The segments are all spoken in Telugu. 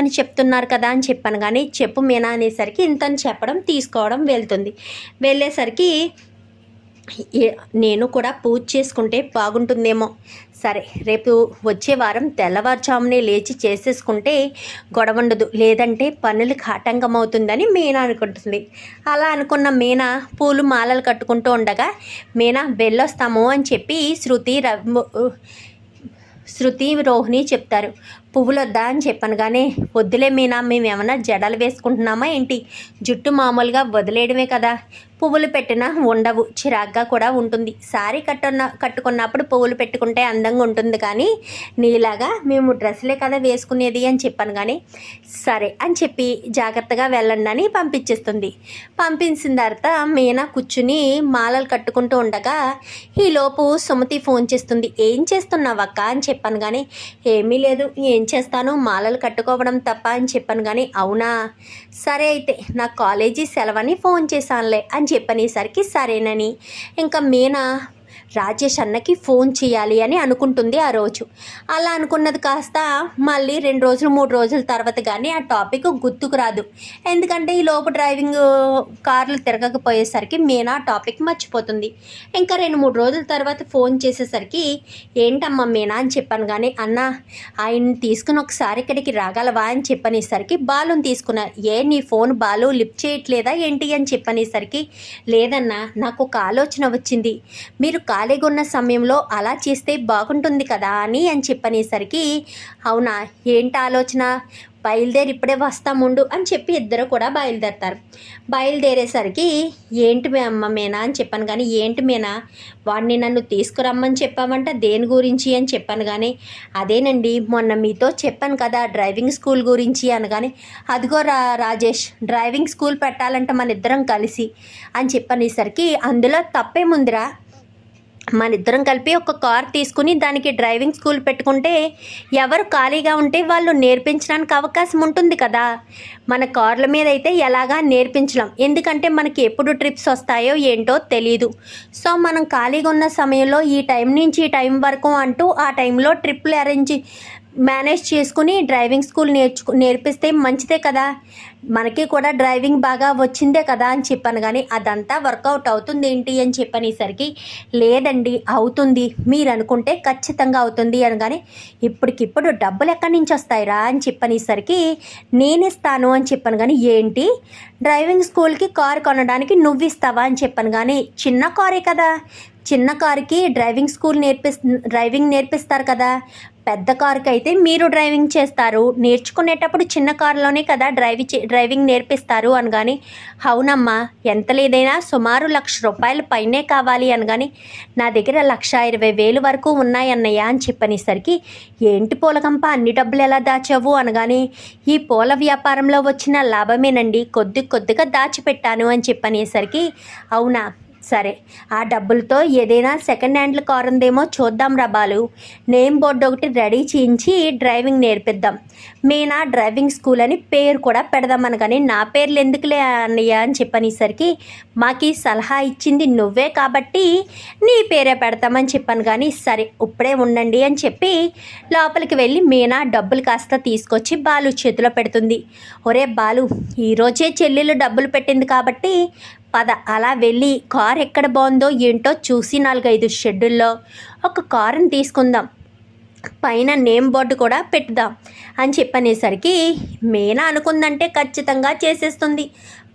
అని చెప్తున్నారు కదా అని చెప్పాను. కానీ చెప్పు మీనా అనేసరికి ఇంతని చెప్పడం తీసుకోవడం వెళ్తుంది. వెళ్ళేసరికి నేను కూడా పూజ చేసుకుంటే బాగుంటుందేమో. సరే రేపు వచ్చే వారం తెల్లవారుజామునే లేచి చేసేసుకుంటే గొడవ ఉండదు లేదంటే పనులకు ఆటంకం అవుతుందని మీనా అనుకుంటుంది. అలా అనుకున్న మీనా పూలు మాలలు కట్టుకుంటూ ఉండగా మీనా వెళ్ళొస్తాము అని చెప్పి శృతి రవి శృతి రోహిణి చెప్తారు. పువ్వులు వద్దా అని చెప్పాను కానీ వద్దులే మీనా మేము ఏమైనా జడలు వేసుకుంటున్నామా ఏంటి? జుట్టు మామూలుగా వదిలేయడమే కదా. పువ్వులు పెట్టినా ఉండవు చిరాగ్గా కూడా ఉంటుంది. సారీ కట్టున్న కట్టుకున్నప్పుడు పువ్వులు పెట్టుకుంటే అందంగా ఉంటుంది కానీ నీలాగా మేము డ్రెస్సులే కదా వేసుకునేది అని చెప్పాను కానీ సరే అని చెప్పి జాగ్రత్తగా వెళ్ళండి అని పంపించేస్తుంది. పంపించిన తర్వాత మీనా కూర్చుని మాలలు కట్టుకుంటూ ఉండగా ఈలోపు సుమతి ఫోన్ చేస్తుంది. ఏం చేస్తున్నావక్క? అని చెప్పాను కానీ ఏమీ లేదు ఏం చేస్తాను మాలలు కట్టుకోవడం తప్ప అని చెప్పాను కానీ అవునా? సరే అయితే నా కాలేజీ సెలవని ఫోన్ చేశానులే అని చెప్పనేసరికి సరేనని. ఇంకా మీనా రాజేష్ అన్నకి ఫోన్ చేయాలి అని అనుకుంటుంది ఆ రోజు. అలా అనుకున్నది కాస్త మళ్ళీ రెండు రోజులు మూడు రోజుల తర్వాత కానీ ఆ టాపిక్ గుర్తుకు రాదు. ఎందుకంటే ఈ లోపు డ్రైవింగ్ కార్లు తిరగకపోయేసరికి మీనా ఆ టాపిక్ మర్చిపోతుంది. ఇంకా రెండు మూడు రోజుల తర్వాత ఫోన్ చేసేసరికి ఏంటమ్మా మీనా అని చెప్పాను కానీ అన్న ఆయన్ని తీసుకుని ఒకసారి ఇక్కడికి రాగలవా అని చెప్పనేసరికి బాలుని తీసుకున్నారు ఏ నీ ఫోన్ బాలు లిఫ్ట్ చేయట్లేదా ఏంటి అని చెప్పనేసరికి లేదన్నా నాకు ఒక ఆలోచన వచ్చింది. మీరు ఖాళీగా ఉన్న సమయంలో అలా చేస్తే బాగుంటుంది కదా అని అని చెప్పనేసరికి అవునా? ఏంటి ఆలోచన? బయలుదేరి ఇప్పుడే వస్తాముండు అని చెప్పి ఇద్దరు కూడా బయలుదేరతారు. బయలుదేరేసరికి ఏంటి మే అమ్మ మేనా? అని చెప్పాను కానీ ఏంటి మేనా? వాడిని నన్ను తీసుకురమ్మని చెప్పామంట దేని గురించి? అని చెప్పాను కానీ అదేనండి మొన్న మీతో చెప్పాను కదా డ్రైవింగ్ స్కూల్ గురించి అనగానే అదిగో రా రాజేష్ డ్రైవింగ్ స్కూల్ పెట్టాలంటే మన ఇద్దరం కలిసి అని చెప్పనేసరికి అందులో తప్పేముందిరా? మన ఇద్దరం కలిపి ఒక కార్ తీసుకుని దానికి డ్రైవింగ్ స్కూల్ పెట్టుకుంటే ఎవరు ఖాళీగా ఉంటే వాళ్ళు నేర్పించడానికి అవకాశం ఉంటుంది కదా. మన కార్ల మీద అయితే ఎలాగా నేర్పించలేం. ఎందుకంటే మనకి ఎప్పుడు ట్రిప్స్ వస్తాయో ఏంటో తెలియదు సో మనం ఖాళీగా ఉన్న సమయంలో ఈ టైం నుంచి ఈ టైం వరకు అంటూ ఆ టైంలో ట్రిప్లు అరేంజ్ మేనేజ్ చేసుకుని డ్రైవింగ్ స్కూల్ నేర్చుకు నేర్పిస్తే మంచిదే కదా. మనకి కూడా డ్రైవింగ్ బాగా వచ్చిందే కదా అని చెప్పాను కానీ అదంతా వర్కౌట్ అవుతుంది ఏంటి అని చెప్పనేసరికి లేదండి అవుతుంది. మీరు అనుకుంటే ఖచ్చితంగా అవుతుంది అనగానే ఇప్పటికిప్పుడు డబ్బులు ఎక్కడి నుంచి వస్తాయిరా అని చెప్పనేసరికి నేనిస్తాను అని చెప్పాను కానీ ఏంటి? డ్రైవింగ్ స్కూల్కి కారు కొనడానికి నువ్వు ఇస్తావా అని చెప్పాను కానీ చిన్న కారే కదా. చిన్న కారుకి డ్రైవింగ్ స్కూల్ నేర్పిస్ డ్రైవింగ్ నేర్పిస్తారు కదా. పెద్ద కారుకి అయితే మీరు డ్రైవింగ్ చేస్తారు. నేర్చుకునేటప్పుడు చిన్న కారులోనే కదా డ్రైవి చే- డ్రైవింగ్ నేర్పిస్తారు అనగాని అవునమ్మా ఎంత లేదైనా సుమారు లక్ష రూపాయల పైనే కావాలి అనగాని నా దగ్గర లక్ష ఇరవై వేలు వరకు ఉన్నాయన్నయ్య అని చెప్పనేసరికి ఏంటి పూలకంప అన్ని డబ్బులు ఎలా దాచావు? అనగాని ఈ పూల వ్యాపారంలో వచ్చిన లాభమేనండి. కొద్ది కొద్దిగా దాచిపెట్టాను అని చెప్పనేసరికి అవునా? సరే ఆ డబ్బులతో ఏదైనా సెకండ్ హ్యాండ్ కార్ ఉందేమో చూద్దాం రా బాలు. నేమ్ బోర్డు ఒకటి రెడీ చేయించి డ్రైవింగ్ నేర్పిద్దాం. మీనా డ్రైవింగ్ స్కూల్ అని పేరు కూడా పెడదామని కానీ నా పేర్లు ఎందుకులే అన్నయ్య అని చెప్పనేసరికి మాకు ఈ సలహా ఇచ్చింది నువ్వే కాబట్టి నీ పేరే పెడతామని చెప్పాను కానీ సరే ఇప్పుడే ఉండండి అని చెప్పి లోపలికి వెళ్ళి మీనా డబ్బులు కాస్త తీసుకొచ్చి బాలు చేతిలో పెడుతుంది. ఒరే బాలు ఈరోజే చెల్లెలు డబ్బులు పెట్టింది కాబట్టి పద అలా వెళ్ళి కార్ ఎక్కడ బాగుందో ఏంటో చూసి నాలుగైదు షెడ్యూల్లో ఒక కారుని తీసుకుందాం. పైన నేమ్ బోర్డు కూడా పెట్టుదాం అని చెప్పనేసరికి మేనా అనుకుందంటే ఖచ్చితంగా చేసేస్తుంది.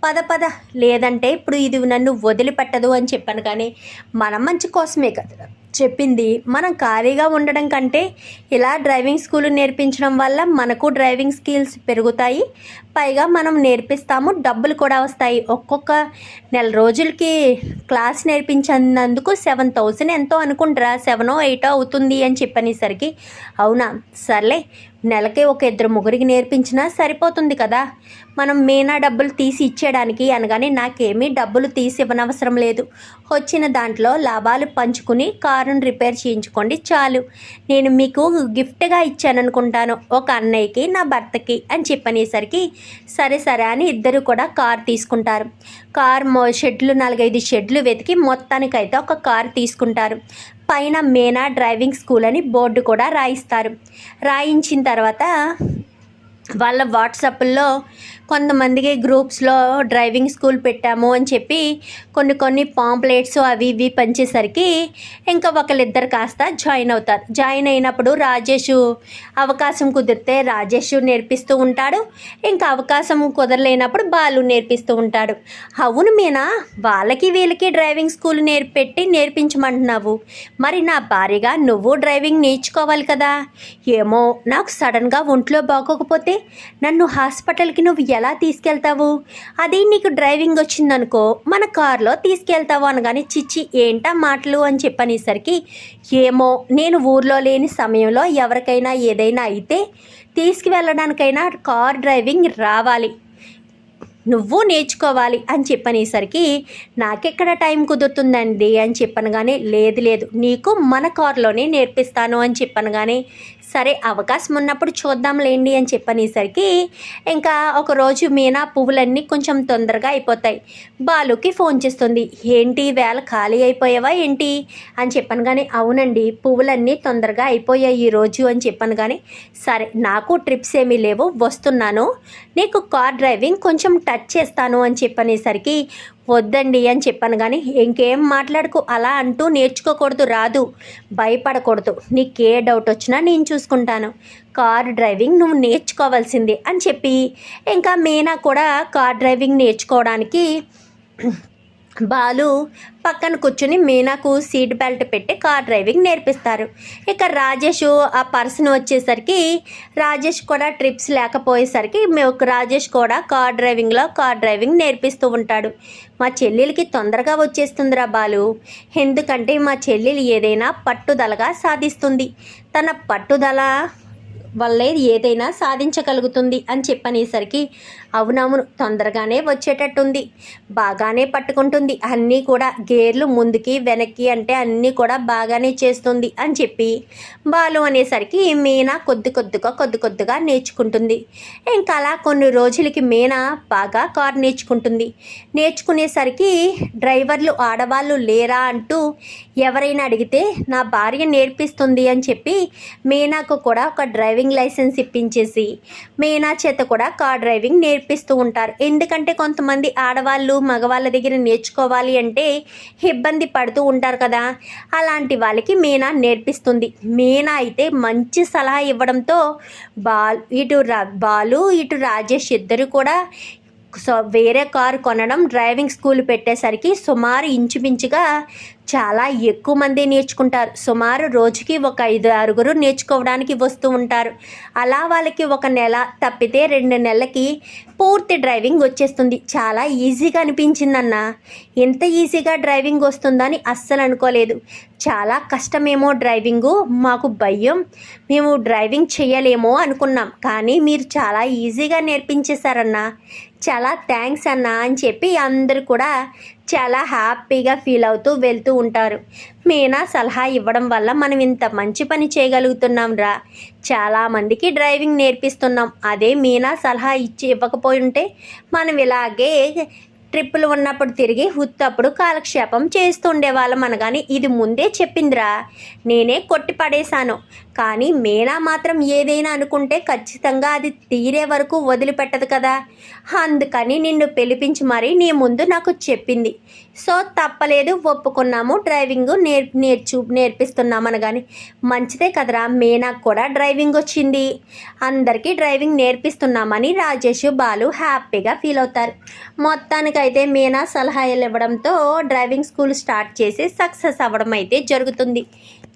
పద పద లేదంటే ఇప్పుడు ఇది నన్ను వదిలిపెట్టదు అని చెప్పాను కానీ మన మంచి కోసమే కదా. చెప్పింది. మనం ఖాళీగా ఉండడం కంటే ఇలా డ్రైవింగ్ స్కూల్ నేర్పించడం వల్ల మనకు డ్రైవింగ్ స్కిల్స్ పెరుగుతాయి. పైగా మనం నేర్పిస్తాము డబ్బులు కూడా వస్తాయి. ఒక్కొక్క నెల రోజులకి క్లాస్ నేర్పించినందుకు సెవెన్ థౌజండ్ ఎంతో అనుకుంటారా? సెవెనో ఎయిటో అవుతుంది అని చెప్పనేసరికి అవునా? సర్లే నెలకి ఒక ఇద్దరు ముగ్గురికి నేర్పించినా సరిపోతుంది కదా. మనం మీనా డబ్బులు తీసి ఇచ్చేయడానికి అనగానే నాకేమీ డబ్బులు తీసి ఇవ్వనవసరం లేదు. వచ్చిన దాంట్లో లాభాలు పంచుకుని కారును రిపేర్ చేయించుకోండి చాలు. నేను మీకు గిఫ్ట్గా ఇచ్చాను అనుకుంటాను ఒక అన్నయ్యకి నా భర్తకి అని చెప్పనేసరికి సరే సరే అని ఇద్దరు కూడా కార్ తీసుకుంటారు. కార్ షెడ్లు నాలుగైదు షెడ్లు వెతికి మొత్తానికైతే ఒక కార్ తీసుకుంటారు. పైన మేనా డ్రైవింగ్ స్కూల్ అని బోర్డు కూడా రాయిస్తారు. రాయించిన తర్వాత వాళ్ళ వాట్సాప్లో కొంతమందికి గ్రూప్స్లో డ్రైవింగ్ స్కూల్ పెట్టాము అని చెప్పి కొన్ని కొన్ని పాంప్లెట్స్ అవి ఇవి పంచేసరికి ఇంకా ఒకళ్ళిద్దరు కాస్త జాయిన్ అవుతారు. జాయిన్ అయినప్పుడు రాజేష్ అవకాశం కుదిరితే రాజేష్ నేర్పిస్తూ ఉంటాడు. ఇంకా అవకాశం కుదరలేనప్పుడు బాలు నేర్పిస్తూ ఉంటాడు. అవును మీనా వాళ్ళకి వీళ్ళకి డ్రైవింగ్ స్కూల్ నేర్పెట్టి నేర్పించమంటున్నావు. మరి నా భార్యగా నువ్వు డ్రైవింగ్ నేర్చుకోవాలి కదా. ఏమో నాకు సడన్గా ఒంట్లో బాగోకపోతే నన్ను హాస్పిటల్కి నువ్వు ఎలా తీసుకెళ్తావు? అదే నీకు డ్రైవింగ్ వచ్చిందనుకో మన కారులో తీసుకెళ్తావు అనగానే చిచ్చి ఏంటా మాటలు? అని చెప్పనేసరికి ఏమో నేను ఊర్లో లేని సమయంలో ఎవరికైనా ఏదైనా అయితే తీసుకువెళ్ళడానికైనా కార్ డ్రైవింగ్ రావాలి. నువ్వు నేర్చుకోవాలి. అని చెప్పనేసరికి నాకెక్కడ టైం కుదురుతుందండి? అని చెప్పనగానే కానీ లేదు లేదు నీకు మన కారులోనే నేర్పిస్తాను అని చెప్పనగానే కానీ సరే అవకాశం ఉన్నప్పుడు చూద్దాంలేండి అని చెప్పనేసరికి ఇంకా ఒకరోజు మీనా పువ్వులన్నీ కొంచెం తొందరగా అయిపోతాయి. బాలుకి ఫోన్ చేస్తుంది ఏంటి వేళ ఖాళీ అయిపోయావా ఏంటి? అని చెప్పను కానీ అవునండి పువ్వులన్నీ తొందరగా అయిపోయాయి ఈరోజు అని చెప్పాను కానీ సరే నాకు ట్రిప్స్ ఏమీ లేవు వస్తున్నాను. నీకు కార్ డ్రైవింగ్ కొంచెం టచ్ చేస్తాను అని చెప్పనేసరికి వద్దండి అని చెప్పాను కానీ ఇంకేం మాట్లాడుకు అలా అంటూ నేర్చుకోకూడదు రాదు భయపడకూడదు. నీకు ఏ డౌట్ వచ్చినా నేను చూసుకుంటాను. కార్ డ్రైవింగ్ నువ్వు నేర్చుకోవాల్సిందే అని చెప్పి ఇంకా మీనా కూడా కార్ డ్రైవింగ్ నేర్చుకోవడానికి బాలు పక్కన కూర్చుని మీనాకు సీట్ బెల్ట్ పెట్టి కార్ డ్రైవింగ్ నేర్పిస్తారు. ఇక రాజేష్ ఆ పర్సన్ వచ్చేసరికి రాజేష్ కూడా ట్రిప్స్ లేకపోయేసరికి మేము రాజేష్ కూడా కార్ డ్రైవింగ్లో కార్ డ్రైవింగ్ నేర్పిస్తూ ఉంటాడు. మా చెల్లెలకి తొందరగా వచ్చేస్తుందిరా బాలు. ఎందుకంటే మా చెల్లెలు ఏదైనా పట్టుదలగా సాధిస్తుంది. తన పట్టుదల వల్లే ఏదైనా సాధించగలుగుతుంది అని చెప్పనేసరికి అవునవును తొందరగానే వచ్చేటట్టుంది. బాగానే పట్టుకుంటుంది. అన్నీ కూడా గేర్లు ముందుకి వెనక్కి అంటే అన్నీ కూడా బాగానే చేస్తుంది అని చెప్పి బాలు అనేసరికి మీనా కొద్ది కొద్దిగా కొద్ది కొద్దిగా నేర్చుకుంటుంది. ఇంకా అలా కొన్ని రోజులకి మీనా బాగా కార్ నేర్చుకుంటుంది. నేర్చుకునేసరికి డ్రైవర్లు ఆడవాళ్ళు లేరా అంటూ ఎవరైనా అడిగితే నా భార్య నేర్పిస్తుంది అని చెప్పి మీనాకు కూడా ఒక డ్రైవింగ్ లైసెన్స్ ఇప్పించేసి మీనా చేత కూడా కార్ డ్రైవింగ్ నేర్పిస్తూ ఉంటారు. ఎందుకంటే కొంతమంది ఆడవాళ్ళు మగవాళ్ళ దగ్గర నేర్చుకోవాలి అంటే ఇబ్బంది పడుతూ ఉంటారు కదా. అలాంటి వాళ్ళకి మీనా నేర్పిస్తుంది. మీనా అయితే మంచి సలహా ఇవ్వడంతో బాల్ ఇటు రా బాలు ఇటు రాజేష్ ఇద్దరు కూడా సో వేరే కారు కొనడం డ్రైవింగ్ స్కూల్ పెట్టేసరికి సుమారు ఇంచుమించుగా చాలా ఎక్కువ మంది నేర్చుకుంటారు. సుమారు రోజుకి ఒక ఐదు ఆరుగురు నేర్చుకోవడానికి వస్తూ ఉంటారు. అలా వాళ్ళకి ఒక నెల తప్పితే రెండు నెలలకి పూర్తి డ్రైవింగ్ వచ్చేస్తుంది. చాలా ఈజీగా అనిపించిందన్న. ఎంత ఈజీగా డ్రైవింగ్ వస్తుందని అస్సలు అనుకోలేదు. చాలా కష్టమేమో డ్రైవింగు మాకు భయం మేము డ్రైవింగ్ చేయలేమో అనుకున్నాం. కానీ మీరు చాలా ఈజీగా నేర్పించేశారన్న. చాలా థ్యాంక్స్ అన్న అని చెప్పి అందరు కూడా చాలా హ్యాపీగా ఫీల్ అవుతూ వెళ్తూ ఉంటారు. మీనా సలహా ఇవ్వడం వల్ల మనం ఇంత మంచి పని చేయగలుగుతున్నాం రా. చాలామందికి డ్రైవింగ్ నేర్పిస్తున్నాం. అదే మీనా సలహా ఇచ్చి ఇవ్వకపోయి ఉంటే మనం ఇలాగే ట్రిప్పులు ఉన్నప్పుడు తిరిగి ఉత్తప్పుడు కాలక్షేపం చేస్తుండేవాళ్ళం అనగానే ఇది ముందే చెప్పిందిరా. నేనే కొట్టి పడేశాను. కానీ మీనా మాత్రం ఏదైనా అనుకుంటే ఖచ్చితంగా అది తీరే వరకు వదిలిపెట్టదు కదా. అందుకని నిన్ను పిలిపించి మరీ నీ ముందు నాకు చెప్పింది. సో తప్పలేదు ఒప్పుకున్నాము డ్రైవింగ్ నేర్ నేర్చు నేర్పిస్తున్నామని కానీ మంచిదే కదరా మీనాకు కూడా డ్రైవింగ్ వచ్చింది. అందరికీ డ్రైవింగ్ నేర్పిస్తున్నామని రాజేష్ బాలు హ్యాపీగా ఫీల్ అవుతారు. మొత్తానికైతే మీనా సలహాలు ఇవ్వడంతో డ్రైవింగ్ స్కూల్ స్టార్ట్ చేసి సక్సెస్ అవ్వడం అయితే జరుగుతుంది.